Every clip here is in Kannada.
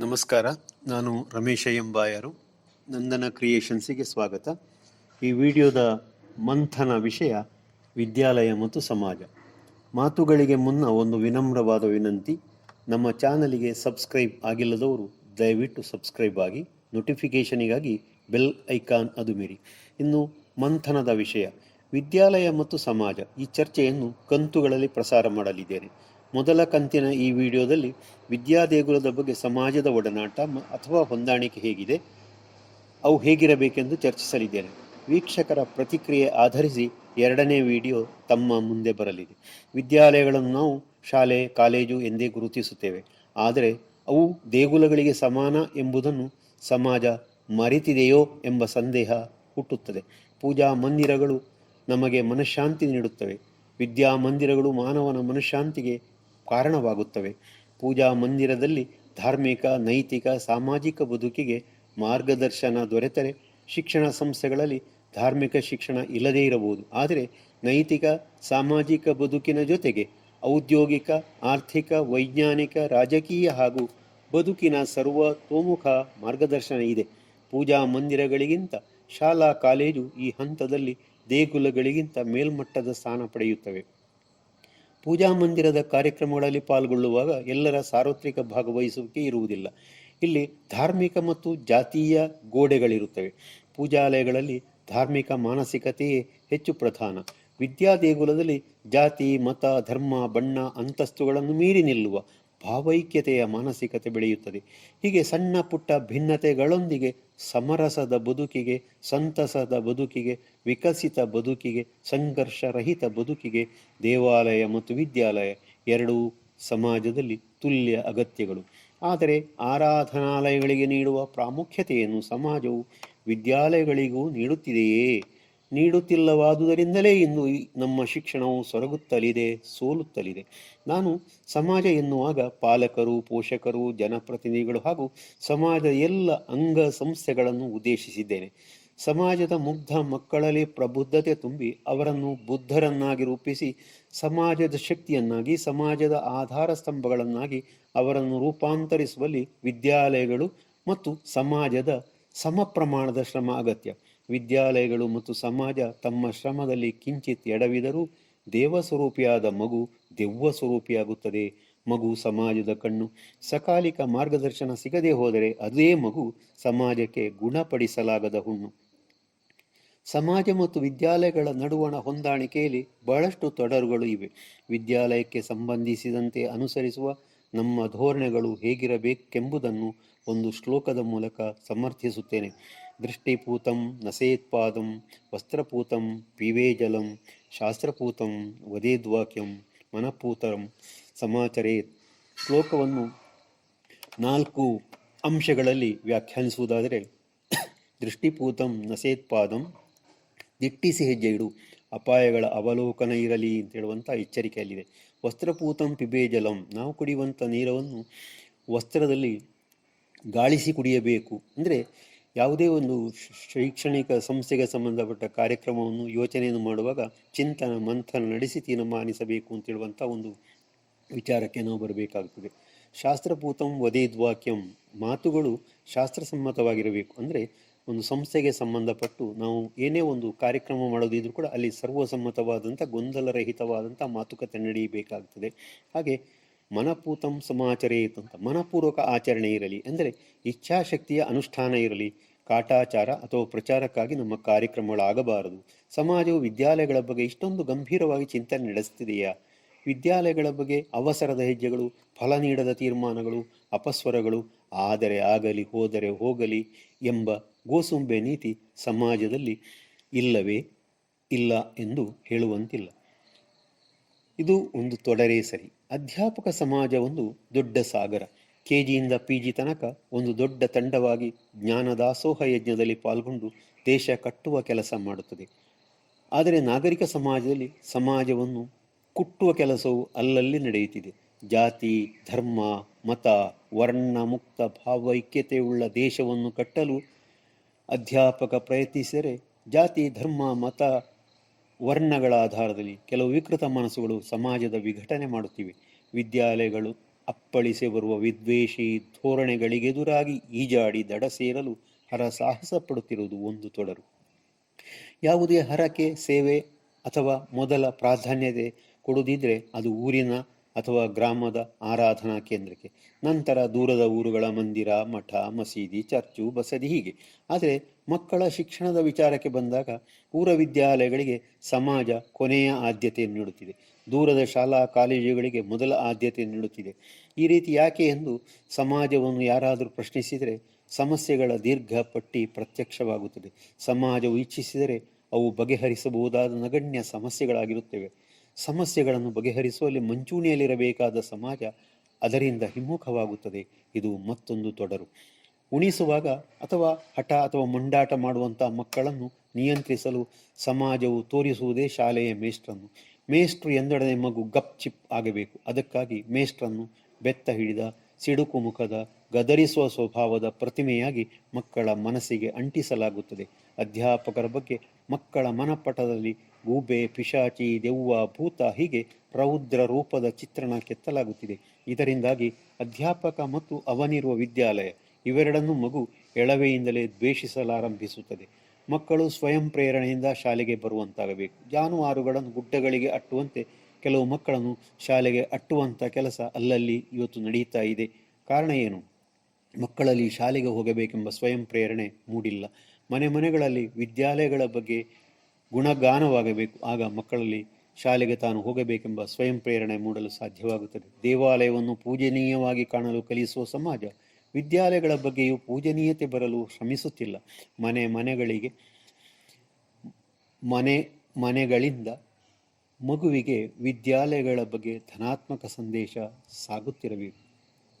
ನಮಸ್ಕಾರ. ನಾನು ರಮೇಶ ಎಂಬಾಯರು. ನಂದನ ಕ್ರಿಯೇಷನ್ಸಿಗೆ ಸ್ವಾಗತ. ಈ ವಿಡಿಯೋದ ಮಂಥನ ವಿಷಯ ವಿದ್ಯಾಲಯ ಮತ್ತು ಸಮಾಜ. ಮಾತುಗಳಿಗೆ ಮುನ್ನ ಒಂದು ವಿನಮ್ರವಾದ ವಿನಂತಿ. ನಮ್ಮ ಚಾನಲಿಗೆ ಸಬ್ಸ್ಕ್ರೈಬ್ ಆಗಿಲ್ಲದವರು ದಯವಿಟ್ಟು ಸಬ್ಸ್ಕ್ರೈಬ್ ಆಗಿ, ನೋಟಿಫಿಕೇಷನಿಗಾಗಿ ಬೆಲ್ ಐಕಾನ್ ಅದು ಮೀರಿ ಇನ್ನು ಮಂಥನದ ವಿಷಯ. ವಿದ್ಯಾಲಯ ಮತ್ತು ಸಮಾಜ. ಈ ಚರ್ಚೆಯನ್ನು ಕಂತುಗಳಲ್ಲಿ ಪ್ರಸಾರ ಮಾಡಲಿದ್ದೇನೆ. ಮೊದಲ ಕಂತಿನ ಈ ವಿಡಿಯೋದಲ್ಲಿ ವಿದ್ಯಾ ದೇಗುಲದ ಬಗ್ಗೆ ಸಮಾಜದ ಒಡನಾಟ ಅಥವಾ ಹೊಂದಾಣಿಕೆ ಹೇಗಿದೆ, ಅವು ಹೇಗಿರಬೇಕೆಂದು ಚರ್ಚಿಸಲಿದ್ದೇನೆ. ವೀಕ್ಷಕರ ಪ್ರತಿಕ್ರಿಯೆ ಆಧರಿಸಿ ಎರಡನೇ ವಿಡಿಯೋ ತಮ್ಮ ಮುಂದೆ ಬರಲಿದೆ. ವಿದ್ಯಾಲಯಗಳನ್ನು ನಾವು ಶಾಲೆ, ಕಾಲೇಜು ಎಂದೇ ಗುರುತಿಸುತ್ತೇವೆ. ಆದರೆ ಅವು ದೇಗುಲಗಳಿಗೆ ಸಮಾನ ಎಂಬುದನ್ನು ಸಮಾಜ ಮರೆತಿದೆಯೋ ಎಂಬ ಸಂದೇಹ ಹುಟ್ಟುತ್ತದೆ. ಪೂಜಾ ಮಂದಿರಗಳು ನಮಗೆ ಮನಃಶಾಂತಿ ನೀಡುತ್ತವೆ. ವಿದ್ಯಾಮಂದಿರಗಳು ಮಾನವನ ಮನಃಶಾಂತಿಗೆ ಕಾರಣವಾಗುತ್ತವೆ. ಪೂಜಾ ಮಂದಿರದಲ್ಲಿ ಧಾರ್ಮಿಕ, ನೈತಿಕ, ಸಾಮಾಜಿಕ ಬದುಕಿಗೆ ಮಾರ್ಗದರ್ಶನ ದೊರೆತರೆ. ಶಿಕ್ಷಣ ಸಂಸ್ಥೆಗಳಲ್ಲಿ ಧಾರ್ಮಿಕ ಶಿಕ್ಷಣ ಇಲ್ಲದೇ ಇರಬಹುದು. ಆದರೆ ನೈತಿಕ, ಸಾಮಾಜಿಕ ಬದುಕಿನ ಜೊತೆಗೆ ಔದ್ಯೋಗಿಕ, ಆರ್ಥಿಕ, ವೈಜ್ಞಾನಿಕ, ರಾಜಕೀಯ ಹಾಗೂ ಬದುಕಿನ ಸರ್ವತೋಮುಖ ಮಾರ್ಗದರ್ಶನ ಇದೆ. ಪೂಜಾ ಮಂದಿರಗಳಿಗಿಂತ ಶಾಲಾ, ಕಾಲೇಜು ಈ ಹಂತದಲ್ಲಿ ದೇಗುಲಗಳಿಗಿಂತ ಮೇಲ್ಮಟ್ಟದ ಸ್ಥಾನ ಪಡೆಯುತ್ತವೆ. ಪೂಜಾ ಮಂದಿರದ ಕಾರ್ಯಕ್ರಮಗಳಲ್ಲಿ ಪಾಲ್ಗೊಳ್ಳುವಾಗ ಎಲ್ಲರ ಸಾರ್ವತ್ರಿಕ ಭಾಗವಹಿಸುವಿಕೆ ಇರುವುದಿಲ್ಲ. ಇಲ್ಲಿ ಧಾರ್ಮಿಕ ಮತ್ತು ಜಾತೀಯ ಗೋಡೆಗಳಿರುತ್ತವೆ. ಪೂಜಾಲಯಗಳಲ್ಲಿ ಧಾರ್ಮಿಕ ಮಾನಸಿಕತೆಯೇ ಹೆಚ್ಚು ಪ್ರಧಾನ. ವಿದ್ಯಾದೇಗುಲದಲ್ಲಿ ಜಾತಿ, ಮತ, ಧರ್ಮ, ಬಣ್ಣ, ಅಂತಸ್ತುಗಳನ್ನು ಮೀರಿ ನಿಲ್ಲುವ ಭಾವೈಕ್ಯತೆಯ ಮಾನಸಿಕತೆ ಬೆಳೆಯುತ್ತದೆ. ಹೀಗೆ ಸಣ್ಣ ಪುಟ್ಟ ಭಿನ್ನತೆಗಳೊಂದಿಗೆ, ಸಮರಸದ ಬದುಕಿಗೆ, ಸಂತಸದ ಬದುಕಿಗೆ, ವಿಕಸಿತ ಬದುಕಿಗೆ, ಸಂಘರ್ಷರಹಿತ ಬದುಕಿಗೆ, ದೇವಾಲಯ ಮತ್ತು ವಿದ್ಯಾಲಯ ಎರಡೂ ಸಮಾಜದಲ್ಲಿ ತುಲ್ಯ ಅಗತ್ಯಗಳು. ಆದರೆ ಆರಾಧನಾಲಯಗಳಿಗೆ ನೀಡುವ ಪ್ರಾಮುಖ್ಯತೆಯನ್ನು ಸಮಾಜವು ವಿದ್ಯಾಲಯಗಳಿಗೂ ನೀಡುತ್ತಿದೆಯೇ? ನೀಡುತ್ತಿಲ್ಲವಾದುದರಿಂದಲೇ ಇಂದು ನಮ್ಮ ಶಿಕ್ಷಣವು ಸೊರಗುತ್ತಲಿದೆ, ಸೋಲುತ್ತಲಿದೆ. ನಾನು ಸಮಾಜ ಎನ್ನುವಾಗ ಪಾಲಕರು, ಪೋಷಕರು, ಜನಪ್ರತಿನಿಧಿಗಳು ಹಾಗೂ ಸಮಾಜದ ಎಲ್ಲ ಅಂಗ ಸಂಸ್ಥೆಗಳನ್ನು ಉದ್ದೇಶಿಸಿದ್ದೇನೆ. ಸಮಾಜದ ಮುಗ್ಧ ಮಕ್ಕಳಲ್ಲಿ ಪ್ರಬುದ್ಧತೆ ತುಂಬಿ ಅವರನ್ನು ಬುದ್ಧರನ್ನಾಗಿ ರೂಪಿಸಿ, ಸಮಾಜದ ಶಕ್ತಿಯನ್ನಾಗಿ, ಸಮಾಜದ ಆಧಾರ ಸ್ತಂಭಗಳನ್ನಾಗಿ ಅವರನ್ನು ರೂಪಾಂತರಿಸುವಲ್ಲಿ ವಿದ್ಯಾಲಯಗಳು ಮತ್ತು ಸಮಾಜದ ಸಮ ಪ್ರಮಾಣದ ಶ್ರಮ ಅಗತ್ಯ. ವಿದ್ಯಾಲಯಗಳು ಮತ್ತು ಸಮಾಜ ತಮ್ಮ ಶ್ರಮದಲ್ಲಿ ಕಿಂಚಿತ್ ಎಡವಿದರೂ ದೇವಸ್ವರೂಪಿಯಾದ ಮಗು ದೆವ್ವ ಸ್ವರೂಪಿಯಾಗುತ್ತದೆ. ಮಗು ಸಮಾಜದ ಕಣ್ಣು ಸಕಾಲಿಕ ಮಾರ್ಗದರ್ಶನ ಸಿಗದೆ ಹೋದರೆ ಅದೇ ಮಗು ಸಮಾಜಕ್ಕೆ ಗುಣಪಡಿಸಲಾಗದ ಹುಣ್ಣು. ಸಮಾಜ ಮತ್ತು ವಿದ್ಯಾಲಯಗಳ ನಡುವಣ ಹೊಂದಾಣಿಕೆಯಲ್ಲಿ ಬಹಳಷ್ಟು ತೊಡರುಗಳು ಇವೆ. ವಿದ್ಯಾಲಯಕ್ಕೆ ಸಂಬಂಧಿಸಿದಂತೆ ಅನುಸರಿಸುವ ನಮ್ಮ ಧೋರಣೆಗಳು ಹೇಗಿರಬೇಕೆಂಬುದನ್ನು ಒಂದು ಶ್ಲೋಕದ ಮೂಲಕ ಸಮರ್ಥಿಸುತ್ತೇನೆ. ದೃಷ್ಟಿಪೂತಂ ನಸೇತ್ಪಾದಂ ವಸ್ತ್ರಪೂತಂ ಪಿವೇಜಲಂ ಶಾಸ್ತ್ರಪೂತಂ ವದೇದ್ವಾಕ್ಯಂ ಮನಪೂತರಂ ಸಮಾಚರೇತ್. ಶ್ಲೋಕವನ್ನು ನಾಲ್ಕು ಅಂಶಗಳಲ್ಲಿ ವ್ಯಾಖ್ಯಾನಿಸುವುದಾದರೆ ದೃಷ್ಟಿಪೂತಂ ನಸೇತ್ಪಾದಂ ದಿಟ್ಟಿಸಿ ಹೆಜ್ಜೆ ಇಡು ಅಪಾಯಗಳ ಅವಲೋಕನ ಇರಲಿ ಅಂತ ಹೇಳುವಂಥ ಎಚ್ಚರಿಕೆಯಲ್ಲಿದೆ. ವಸ್ತ್ರಪೂತಂ ಪಿಬೇಜಲಂ, ನಾವು ಕುಡಿಯುವಂಥ ನೀರವನ್ನು ವಸ್ತ್ರದಲ್ಲಿ ಗಾಳಿಸಿ ಕುಡಿಯಬೇಕು. ಅಂದರೆ ಯಾವುದೇ ಒಂದು ಶೈಕ್ಷಣಿಕ ಸಂಸ್ಥೆಗೆ ಸಂಬಂಧಪಟ್ಟ ಕಾರ್ಯಕ್ರಮವನ್ನು, ಯೋಚನೆಯನ್ನು ಮಾಡುವಾಗ ಚಿಂತನ, ಮಂಥನ ನಡೆಸಿ ತೀರ್ಮಾನಿಸಬೇಕು ಅಂತೇಳುವಂಥ ಒಂದು ವಿಚಾರಕ್ಕೆ ನಾವು ಬರಬೇಕಾಗ್ತದೆ. ಶಾಸ್ತ್ರಪೂತಂ ವದೇದ್ವಾಕ್ಯಂ ಮಾತುಗಳು ಶಾಸ್ತ್ರಸಮ್ಮತವಾಗಿರಬೇಕು. ಅಂದರೆ ಒಂದು ಸಂಸ್ಥೆಗೆ ಸಂಬಂಧಪಟ್ಟು ನಾವು ಏನೇ ಒಂದು ಕಾರ್ಯಕ್ರಮ ಮಾಡೋದಿದ್ರೂ ಕೂಡ ಅಲ್ಲಿ ಸರ್ವಸಮ್ಮತವಾದಂಥ ಗೊಂದಲರಹಿತವಾದಂಥ ಮಾತುಕತೆ ನಡೆಯಬೇಕಾಗ್ತದೆ. ಹಾಗೆ ಮನಪೂತಂ ಸಮಾಚರೇತ್ ಅಂತ ಮನಪೂರ್ವಕ ಆಚರಣೆ ಇರಲಿ, ಅಂದರೆ ಇಚ್ಛಾಶಕ್ತಿಯ ಅನುಷ್ಠಾನ ಇರಲಿ, ಕಾಟಾಚಾರ ಅಥವಾ ಪ್ರಚಾರಕ್ಕಾಗಿ ನಮ್ಮ ಕಾರ್ಯಕ್ರಮಗಳಾಗಬಾರದು. ಸಮಾಜವು ವಿದ್ಯಾಲಯಗಳ ಬಗ್ಗೆ ಇಷ್ಟೊಂದು ಗಂಭೀರವಾಗಿ ಚಿಂತನೆ ನಡೆಸ್ತಿದೆಯಾ? ವಿದ್ಯಾಲಯಗಳ ಬಗ್ಗೆ ಅವಸರದ ಹೆಜ್ಜೆಗಳು ಫಲ ನೀಡದ ತೀರ್ಮಾನಗಳು, ಅಪಸ್ವರಗಳು, ಆದರೆ ಆಗಲಿ, ಹೋದರೆ ಹೋಗಲಿ ಎಂಬ ಗೋಸುಂಬೆ ನೀತಿ ಸಮಾಜದಲ್ಲಿ ಇಲ್ಲವೇ ಇಲ್ಲ ಎಂದು ಹೇಳುವಂತಿಲ್ಲ. ಇದು ಒಂದು ತೊಡರೇ ಸರಿ. ಅಧ್ಯಾಪಕ ಸಮಾಜ ಒಂದು ದೊಡ್ಡ ಸಾಗರ. ಕೆ ಜಿಯಿಂದ ಪಿ ಜಿ ತನಕ ಒಂದು ದೊಡ್ಡ ತಂಡವಾಗಿ ಜ್ಞಾನದಾಸೋಹ ಯಜ್ಞದಲ್ಲಿ ಪಾಲ್ಗೊಂಡು ದೇಶ ಕಟ್ಟುವ ಕೆಲಸ ಮಾಡುತ್ತದೆ. ಆದರೆ ನಾಗರಿಕ ಸಮಾಜದಲ್ಲಿ ಸಮಾಜವನ್ನು ಕುಟ್ಟುವ ಕೆಲಸವು ಅಲ್ಲಲ್ಲಿ ನಡೆಯುತ್ತಿದೆ. ಜಾತಿ, ಧರ್ಮ, ಮತ, ವರ್ಣ, ಮುಕ್ತ, ಭಾವೈಕ್ಯತೆಯುಳ್ಳ ದೇಶವನ್ನು ಕಟ್ಟಲು ಅಧ್ಯಾಪಕ ಪ್ರಯತ್ನಿಸಿದರೆ ಜಾತಿ, ಧರ್ಮ, ಮತ ವರ್ಣಗಳ ಆಧಾರದಲ್ಲಿ ಕೆಲವು ವಿಕೃತ ಮನಸ್ಸುಗಳು ಸಮಾಜದ ವಿಘಟನೆ ಮಾಡುತ್ತಿವೆ. ವಿದ್ಯಾಲಯಗಳು ಅಪ್ಪಳಿಸಿ ಬರುವ ವಿದ್ವೇಷಿ ಧೋರಣೆಗಳಿಗೆದುರಾಗಿ ಈಜಾಡಿ ದಡ ಸೇರಲು ಹರಸಾಹಸ ಪಡುತ್ತಿರುವುದು ಒಂದು ತೊಡರು. ಯಾವುದೇ ಹರಕೆ, ಸೇವೆ ಅಥವಾ ಮೊದಲ ಪ್ರಾಧಾನ್ಯತೆ ಕೊಡುದಿದ್ರೆ ಅದು ಊರಿನ ಅಥವಾ ಗ್ರಾಮದ ಆರಾಧನಾ ಕೇಂದ್ರಕ್ಕೆ. ನಂತರ ದೂರದ ಊರುಗಳ ಮಂದಿರ, ಮಠ, ಮಸೀದಿ, ಚರ್ಚು, ಬಸದಿ ಹೀಗೆ. ಆದರೆ ಮಕ್ಕಳ ಶಿಕ್ಷಣದ ವಿಚಾರಕ್ಕೆ ಬಂದಾಗ ಊರ ವಿದ್ಯಾಲಯಗಳಿಗೆ ಸಮಾಜ ಕೊನೆಯ ಆದ್ಯತೆ ನೀಡುತ್ತಿದೆ. ದೂರದ ಶಾಲಾ ಕಾಲೇಜುಗಳಿಗೆ ಮೊದಲ ಆದ್ಯತೆ ನೀಡುತ್ತಿದೆ. ಈ ರೀತಿ ಯಾಕೆ ಎಂದು ಸಮಾಜವನ್ನು ಯಾರಾದರೂ ಪ್ರಶ್ನಿಸಿದರೆ ಸಮಸ್ಯೆಗಳ ದೀರ್ಘ ಪಟ್ಟಿ ಪ್ರತ್ಯಕ್ಷವಾಗುತ್ತದೆ. ಸಮಾಜವು ಇಚ್ಛಿಸಿದರೆ ಅವು ಬಗೆಹರಿಸಬಹುದಾದ ನಗಣ್ಯ ಸಮಸ್ಯೆಗಳಾಗಿರುತ್ತವೆ. ಸಮಸ್ಯೆಗಳನ್ನು ಬಗೆಹರಿಸುವಲ್ಲಿ ಮುಂಚೂಣಿಯಲ್ಲಿರಬೇಕಾದ ಸಮಾಜ ಅದರಿಂದ ಹಿಮ್ಮುಖವಾಗುತ್ತದೆ. ಇದು ಮತ್ತೊಂದು ತೊಡರು. ಉಣಿಸುವಾಗ ಅಥವಾ ಹಠ ಅಥವಾ ಮುಂಡಾಟ ಮಾಡುವಂಥ ಮಕ್ಕಳನ್ನು ನಿಯಂತ್ರಿಸಲು ಸಮಾಜವು ತೋರಿಸುವುದೇ ಶಾಲೆಯ ಮೇಷ್ಟ್ರನ್ನು. ಮೇಷ್ಟ್ರು ಎಂದೊಡನೆ ಮಗು ಗಪ್ ಚಿಪ್ ಆಗಬೇಕು. ಅದಕ್ಕಾಗಿ ಮೇಷ್ಟ್ರನ್ನು ಬೆತ್ತ ಹಿಡಿದ, ಸಿಡುಕು ಮುಖದ, ಗದರಿಸುವ ಸ್ವಭಾವದ ಪ್ರತಿಮೆಯಾಗಿ ಮಕ್ಕಳ ಮನಸ್ಸಿಗೆ ಅಂಟಿಸಲಾಗುತ್ತದೆ. ಅಧ್ಯಾಪಕರ ಬಗ್ಗೆ ಮಕ್ಕಳ ಮನಪಟದಲ್ಲಿ ಗೂಬೆ, ಪಿಶಾಚಿ, ದೆವ್ವ, ಭೂತ ಹೀಗೆ ರೌದ್ರ ರೂಪದ ಚಿತ್ರಣ ಕೆತ್ತಲಾಗುತ್ತಿದೆ. ಇದರಿಂದಾಗಿ ಅಧ್ಯಾಪಕ ಮತ್ತು ಅವನಿರುವ ವಿದ್ಯಾಲಯ ಇವೆರಡನ್ನೂ ಮಗು ಎಳವೆಯಿಂದಲೇ ದ್ವೇಷಿಸಲಾರಂಭಿಸುತ್ತದೆ. ಮಕ್ಕಳು ಸ್ವಯಂ ಪ್ರೇರಣೆಯಿಂದ ಶಾಲೆಗೆ ಬರುವಂತಾಗಬೇಕು. ಜಾನುವಾರುಗಳನ್ನು ಗುಡ್ಡಗಳಿಗೆ ಅಟ್ಟುವಂತೆ ಕೆಲವು ಮಕ್ಕಳನ್ನು ಶಾಲೆಗೆ ಅಟ್ಟುವಂಥ ಕೆಲಸ ಅಲ್ಲಲ್ಲಿ ಇವತ್ತು ನಡೆಯುತ್ತಾ ಇದೆ. ಕಾರಣ ಏನು? ಮಕ್ಕಳಲ್ಲಿ ಶಾಲೆಗೆ ಹೋಗಬೇಕೆಂಬ ಸ್ವಯಂ ಪ್ರೇರಣೆ ಮೂಡಿಲ್ಲ. ಮನೆ ಮನೆಗಳಲ್ಲಿ ವಿದ್ಯಾಲಯಗಳ ಬಗ್ಗೆ ಗುಣಗಾನವಾಗಬೇಕು. ಆಗ ಮಕ್ಕಳಲ್ಲಿ ಶಾಲೆಗೆ ತಾನು ಹೋಗಬೇಕೆಂಬ ಸ್ವಯಂ ಪ್ರೇರಣೆ ಮೂಡಲು ಸಾಧ್ಯವಾಗುತ್ತದೆ. ದೇವಾಲಯವನ್ನು ಪೂಜನೀಯವಾಗಿ ಕಾಣಲು ಕಲಿಸುವ ಸಮಾಜ ವಿದ್ಯಾಲಯಗಳ ಬಗ್ಗೆಯೂ ಪೂಜನೀಯತೆ ಬರಲು ಶ್ರಮಿಸುತ್ತಿಲ್ಲ. ಮನೆ ಮನೆಗಳಿಗೆ, ಮನೆ ಮನೆಗಳಿಂದ ಮಗುವಿಗೆ ವಿದ್ಯಾಲಯಗಳ ಬಗ್ಗೆ ಧನಾತ್ಮಕ ಸಂದೇಶ ಸಾಗುತ್ತಿರಬೇಕು.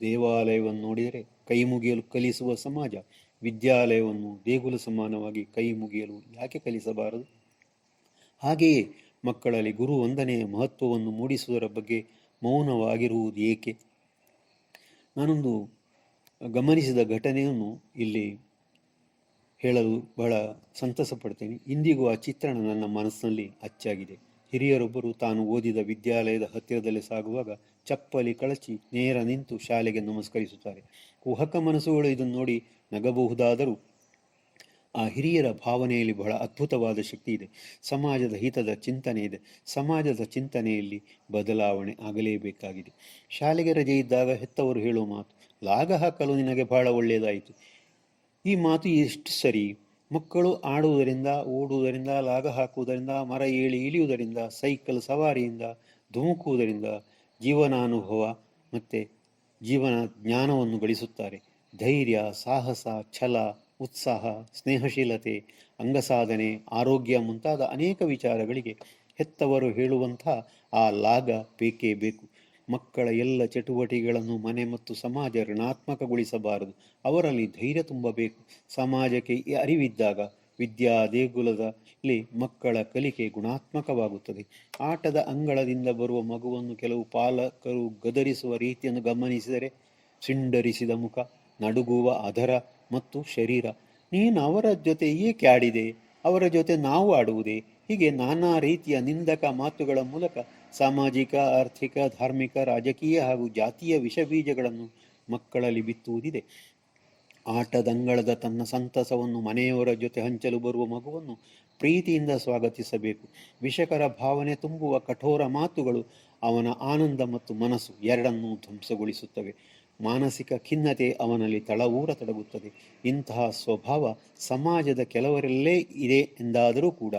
ದೇವಾಲಯವನ್ನು ನೋಡಿದರೆ ಕೈ ಮುಗಿಯಲು ಕಲಿಸುವ ಸಮಾಜ, ವಿದ್ಯಾಲಯವನ್ನು ದೇಗುಲ ಸಮಾನವಾಗಿ ಕೈ ಮುಗಿಯಲು ಯಾಕೆ ಕಲಿಸಬಾರದು? ಹಾಗೆಯೇ ಮಕ್ಕಳಲ್ಲಿ ಗುರು ವಂದನೆಯ ಮಹತ್ವವನ್ನು ಮೂಡಿಸುವುದರ ಬಗ್ಗೆ ಮೌನವಾಗಿರುವುದು ಏಕೆ? ನಾನೊಂದು ಗಮನಿಸಿದ ಘಟನೆಯನ್ನು ಇಲ್ಲಿ ಹೇಳಲು ಬಹಳ ಸಂತಸ ಪಡ್ತೇನೆ. ಇಂದಿಗೂ ಆ ಚಿತ್ರಣ ನನ್ನ ಮನಸ್ಸಿನಲ್ಲಿ ಅಚ್ಚಾಗಿದೆ. ಹಿರಿಯರೊಬ್ಬರು ತಾನು ಓದಿದ ವಿದ್ಯಾಲಯದ ಹತ್ತಿರದಲ್ಲಿ ಸಾಗುವಾಗ ಚಪ್ಪಲಿ ಕಳಚಿ ನೇರ ನಿಂತು ಶಾಲೆಗೆ ನಮಸ್ಕರಿಸುತ್ತಾರೆ. ಕುಹಕ ಮನಸ್ಸುಗಳು ಇದನ್ನು ನೋಡಿ ನಗಬಹುದಾದರೂ ಆ ಹಿರಿಯರ ಭಾವನೆಯಲ್ಲಿ ಬಹಳ ಅದ್ಭುತವಾದ ಶಕ್ತಿ ಇದೆ. ಸಮಾಜದ ಹಿತದ ಚಿಂತನೆ ಇದೆ. ಸಮಾಜದ ಚಿಂತನೆಯಲ್ಲಿ ಬದಲಾವಣೆ ಆಗಲೇಬೇಕಾಗಿದೆ. ಶಾಲೆಗೆ ರಜೆ ಇದ್ದಾಗ ಹೆತ್ತವರು ಹೇಳುವ ಮಾತು, ಲಾಗ ಹಾಕಲು ನಿನಗೆ ಬಹಳ ಒಳ್ಳೆಯದಾಯಿತು. ಈ ಮಾತು ಎಷ್ಟು ಸರಿ? ಮಕ್ಕಳು ಆಡುವುದರಿಂದ, ಓಡುವುದರಿಂದ, ಲಾಗ ಹಾಕುವುದರಿಂದ, ಮರ ಏಳಿ ಇಳಿಯುವುದರಿಂದ, ಸೈಕಲ್ ಸವಾರಿಯಿಂದ, ಧುಮುಕುವುದರಿಂದ ಜೀವನಾನುಭವ ಮತ್ತು ಜೀವನ ಜ್ಞಾನವನ್ನು ಗಳಿಸುತ್ತಾರೆ. ಧೈರ್ಯ, ಸಾಹಸ, ಛಲ ಉತ್ಸಾಹ, ಸ್ನೇಹಶೀಲತೆ, ಅಂಗಸಾಧನೆ, ಆರೋಗ್ಯ ಮುಂತಾದ ಅನೇಕ ವಿಚಾರಗಳಿಗೆ ಹೆತ್ತವರು ಹೇಳುವಂಥ ಆ ಲಾಗ ಬೇಕೇ ಬೇಕು. ಮಕ್ಕಳ ಎಲ್ಲ ಚಟುವಟಿಕೆಗಳನ್ನು ಮನೆ ಮತ್ತು ಸಮಾಜ ಋಣಾತ್ಮಕಗೊಳಿಸಬಾರದು. ಅವರಲ್ಲಿ ಧೈರ್ಯ ತುಂಬಬೇಕು. ಸಮಾಜಕ್ಕೆ ಅರಿವಿದ್ದಾಗ ವಿದ್ಯಾ ದೇಗುಲದಲ್ಲಿ ಮಕ್ಕಳ ಕಲಿಕೆ ಗುಣಾತ್ಮಕವಾಗುತ್ತದೆ. ಆಟದ ಅಂಗಳದಿಂದ ಬರುವ ಮಗುವನ್ನು ಕೆಲವು ಪಾಲಕರು ಗದರಿಸುವ ರೀತಿಯನ್ನು ಗಮನಿಸಿದರೆ, ಸಿಂಡರಿಸಿದ ಮುಖ, ನಡುಗುವ ಅಧರ ಮತ್ತು ಶರೀರ. ನೀನು ಅವರ ಜೊತೆ ಏಕೆ ಆಡಿದೆ? ಅವರ ಜೊತೆ ನಾವು ಆಡುವುದೇ? ಹೀಗೆ ನಾನಾ ರೀತಿಯ ನಿಂದಕ ಮಾತುಗಳ ಮೂಲಕ ಸಾಮಾಜಿಕ, ಆರ್ಥಿಕ, ಧಾರ್ಮಿಕ, ರಾಜಕೀಯ ಹಾಗೂ ಜಾತಿಯ ವಿಷಬೀಜಗಳನ್ನು ಮಕ್ಕಳಲ್ಲಿ ಬಿತ್ತುವುದಿದೆ. ಆಟದಂಗಳದ ತನ್ನ ಸಂತಸವನ್ನು ಮನೆಯವರ ಜೊತೆ ಹಂಚಲು ಬರುವ ಮಗುವನ್ನು ಪ್ರೀತಿಯಿಂದ ಸ್ವಾಗತಿಸಬೇಕು. ವಿಷಕರ ಭಾವನೆ ತುಂಬುವ ಕಠೋರ ಮಾತುಗಳು ಅವನ ಆನಂದ ಮತ್ತು ಮನಸ್ಸು ಎರಡನ್ನೂ ಧ್ವಂಸಗೊಳಿಸುತ್ತವೆ. ಮಾನಸಿಕ ಖಿನ್ನತೆ ಅವನಲ್ಲಿ ತಳವೂರ ತಡಗುತ್ತದೆ. ಇಂತಹ ಸ್ವಭಾವ ಸಮಾಜದ ಕೆಲವರಲ್ಲೇ ಇದೆ ಎಂದಾದರೂ ಕೂಡ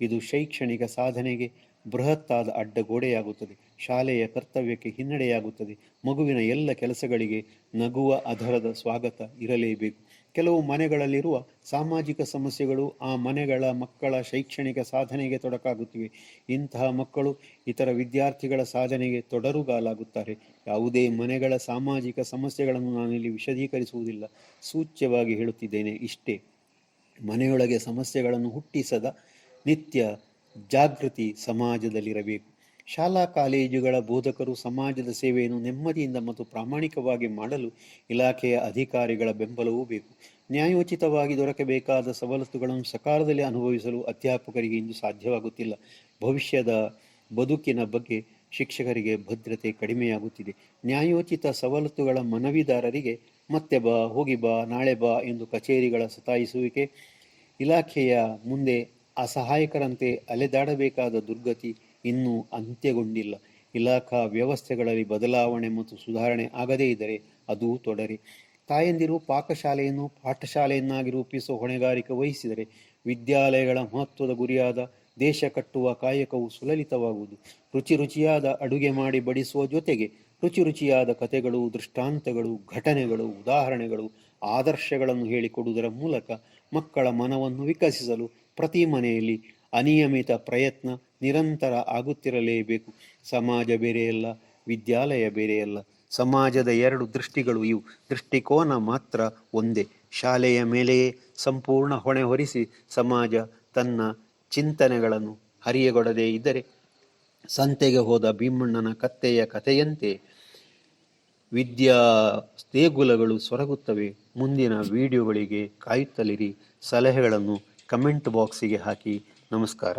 ಇದು ಶೈಕ್ಷಣಿಕ ಸಾಧನೆಗೆ ಬೃಹತ್ತಾದ ಅಡ್ಡಗೋಡೆಯಾಗುತ್ತದೆ. ಶಾಲೆಯ ಕರ್ತವ್ಯಕ್ಕೆ ಹಿನ್ನಡೆಯಾಗುತ್ತದೆ. ಮಗುವಿನ ಎಲ್ಲ ಕೆಲಸಗಳಿಗೆ ನಗುವ ಅಧರದ ಸ್ವಾಗತ ಇರಲೇಬೇಕು. ಕೆಲವು ಮನೆಗಳಲ್ಲಿರುವ ಸಾಮಾಜಿಕ ಸಮಸ್ಯೆಗಳು ಆ ಮನೆಗಳ ಮಕ್ಕಳ ಶೈಕ್ಷಣಿಕ ಸಾಧನೆಗೆ ತೊಡಕಾಗುತ್ತಿವೆ. ಇಂತಹ ಮಕ್ಕಳು ಇತರ ವಿದ್ಯಾರ್ಥಿಗಳ ಸಾಧನೆಗೆ ತೊಡರುಗಾಲಾಗುತ್ತಾರೆ. ಯಾವುದೇ ಮನೆಗಳ ಸಾಮಾಜಿಕ ಸಮಸ್ಯೆಗಳನ್ನು ನಾನಿಲ್ಲಿ ವಿಶದೀಕರಿಸುವುದಿಲ್ಲ. ಸೂಚ್ಯವಾಗಿ ಹೇಳುತ್ತಿದ್ದೇನೆ ಇಷ್ಟೇ. ಮನೆಯೊಳಗೆ ಸಮಸ್ಯೆಗಳನ್ನು ಹುಟ್ಟಿಸದ ನಿತ್ಯ ಜಾಗೃತಿ ಸಮಾಜದಲ್ಲಿರಬೇಕು. ಶಾಲಾ ಕಾಲೇಜುಗಳ ಬೋಧಕರು ಸಮಾಜದ ಸೇವೆಯನ್ನು ನೆಮ್ಮದಿಯಿಂದ ಮತ್ತು ಪ್ರಾಮಾಣಿಕವಾಗಿ ಮಾಡಲು ಇಲಾಖೆಯ ಅಧಿಕಾರಿಗಳ ಬೆಂಬಲವೂ ಬೇಕು. ನ್ಯಾಯೋಚಿತವಾಗಿ ದೊರಕಬೇಕಾದ ಸವಲತ್ತುಗಳನ್ನು ಸಕಾಲದಲ್ಲಿ ಅನುಭವಿಸಲು ಅಧ್ಯಾಪಕರಿಗೆ ಇಂದು ಸಾಧ್ಯವಾಗುತ್ತಿಲ್ಲ. ಭವಿಷ್ಯದ ಬದುಕಿನ ಬಗ್ಗೆ ಶಿಕ್ಷಕರಿಗೆ ಭದ್ರತೆ ಕಡಿಮೆಯಾಗುತ್ತಿದೆ. ನ್ಯಾಯೋಚಿತ ಸವಲತ್ತುಗಳ ಮನವಿದಾರರಿಗೆ, ಮತ್ತೆ ಬಾ, ಹೋಗಿ ಬಾ, ನಾಳೆ ಬಾ ಎಂದು ಕಚೇರಿಗಳ ಸತಾಯಿಸುವಿಕೆ, ಇಲಾಖೆಯ ಮುಂದೆ ಅಸಹಾಯಕರಂತೆ ಅಲೆದಾಡಬೇಕಾದ ದುರ್ಗತಿ ಇನ್ನೂ ಅಂತ್ಯಗೊಂಡಿಲ್ಲ. ಇಲಾಖಾ ವ್ಯವಸ್ಥೆಗಳಲ್ಲಿ ಬದಲಾವಣೆ ಮತ್ತು ಸುಧಾರಣೆ ಆಗದೇ ಇದ್ದರೆ ಅದು ತೊಡರಿ. ತಾಯಂದಿರು ಪಾಕಶಾಲೆಯನ್ನು ಪಾಠಶಾಲೆಯನ್ನಾಗಿ ರೂಪಿಸುವ ಹೊಣೆಗಾರಿಕೆ ವಹಿಸಿದರೆ ವಿದ್ಯಾಲಯಗಳ ಮಹತ್ವದ ಗುರಿಯಾದ ದೇಶ ಕಟ್ಟುವ ಕಾಯಕವು ಸುಲಲಿತವಾಗುವುದು. ರುಚಿ ರುಚಿಯಾದ ಅಡುಗೆ ಮಾಡಿ ಬಡಿಸುವ ಜೊತೆಗೆ ರುಚಿ ರುಚಿಯಾದ ಕಥೆಗಳು, ದೃಷ್ಟಾಂತಗಳು, ಘಟನೆಗಳು, ಉದಾಹರಣೆಗಳು, ಆದರ್ಶಗಳನ್ನು ಹೇಳಿಕೊಡುವುದರ ಮೂಲಕ ಮಕ್ಕಳ ಮನವನ್ನು ವಿಕಸಿಸಲು ಪ್ರತಿ ಮನೆಯಲ್ಲಿ ಅನಿಯಮಿತ ಪ್ರಯತ್ನ ನಿರಂತರ ಆಗುತ್ತಿರಲೇಬೇಕು. ಸಮಾಜ ಬೇರೆಯಲ್ಲ ವಿದ್ಯಾಲಯ ಬೇರೆಯಲ್ಲ ಸಮಾಜದ ಎರಡು ದೃಷ್ಟಿಗಳು ಇವು. ದೃಷ್ಟಿಕೋನ ಮಾತ್ರ ಒಂದೇ. ಶಾಲೆಯ ಮೇಲೆಯೇ ಸಂಪೂರ್ಣ ಹೊಣೆ ಹೊರಿಸಿ ಸಮಾಜ ತನ್ನ ಚಿಂತನೆಗಳನ್ನು ಹರಿಯಗೊಡದೇ ಇದ್ದರೆ, ಸಂತೆಗೆ ಹೋದ ಭೀಮಣ್ಣನ ಕತ್ತೆಯ ಕಥೆಯಂತೆ ವಿದ್ಯಾ ದೇಗುಲಗಳು ಸೊರಗುತ್ತವೆ. ಮುಂದಿನ ವಿಡಿಯೋಗಳಿಗೆ ಕಾಯುತ್ತಲಿರಿ. ಸಲಹೆಗಳನ್ನು ಕಮೆಂಟ್ ಬಾಕ್ಸಿಗೆ ಹಾಕಿ. ನಮಸ್ಕಾರ.